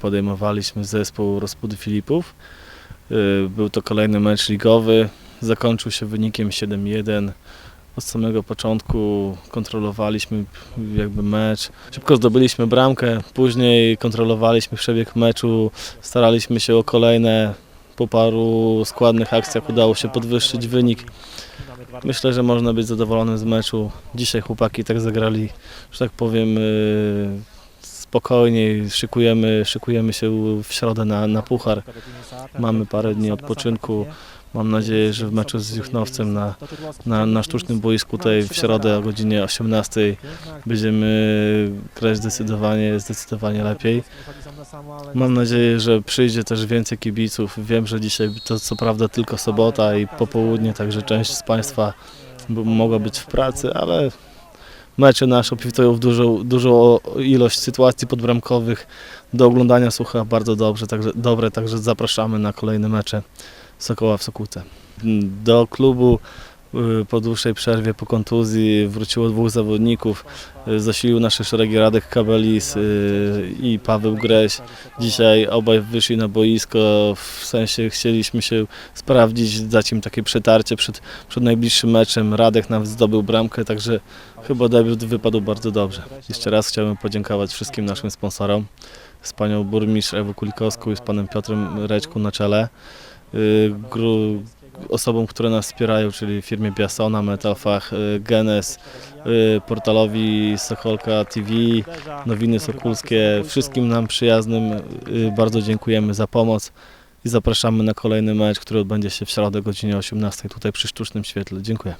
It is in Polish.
podejmowaliśmy zespół Rozpudy Filipów. Y, Był to kolejny mecz ligowy. Zakończył się wynikiem 7-1. Od samego początku kontrolowaliśmy jakby mecz. Szybko zdobyliśmy bramkę, później kontrolowaliśmy przebieg meczu, staraliśmy się o kolejne. Po paru składnych akcjach udało się podwyższyć wynik. Myślę, że można być zadowolonym z meczu. Dzisiaj chłopaki tak zagrali, że tak powiem, yy, spokojniej. Szykujemy, szykujemy się w środę na, na puchar. Mamy parę dni odpoczynku. Mam nadzieję, że w meczu z Juchnowcem na, na, na sztucznym boisku tutaj w środę o godzinie 18 będziemy grać zdecydowanie, zdecydowanie lepiej. Mam nadzieję, że przyjdzie też więcej kibiców. Wiem, że dzisiaj to co prawda tylko sobota i popołudnie, także część z Państwa mogła być w pracy, ale mecze nasze obfitują w dużą, dużą ilość sytuacji podbramkowych. Do oglądania słucha bardzo dobrze, także, dobre, także zapraszamy na kolejne mecze Sokoła w Sokółce. Do klubu po dłuższej przerwie, po kontuzji wróciło dwóch zawodników. Y, Zasilił nasze szeregi Radek Kabelis y, i Paweł Greś. Dzisiaj obaj wyszli na boisko, w sensie chcieliśmy się sprawdzić, dać im takie przetarcie przed, przed najbliższym meczem. Radek nawet zdobył bramkę, także chyba debiut wypadł bardzo dobrze. Jeszcze raz chciałbym podziękować wszystkim naszym sponsorom, z panią burmistrz Ewą Kulikowską i z panem Piotrem Reczką na czele. Y, osobom, które nas wspierają, czyli firmie Piasona, Metalfach, y, Genes, y, portalowi Sokolka TV, Nowiny Sokulskie, wszystkim nam przyjaznym y, bardzo dziękujemy za pomoc i zapraszamy na kolejny mecz, który odbędzie się w środę o godzinie 18 tutaj przy Sztucznym Świetle. Dziękuję.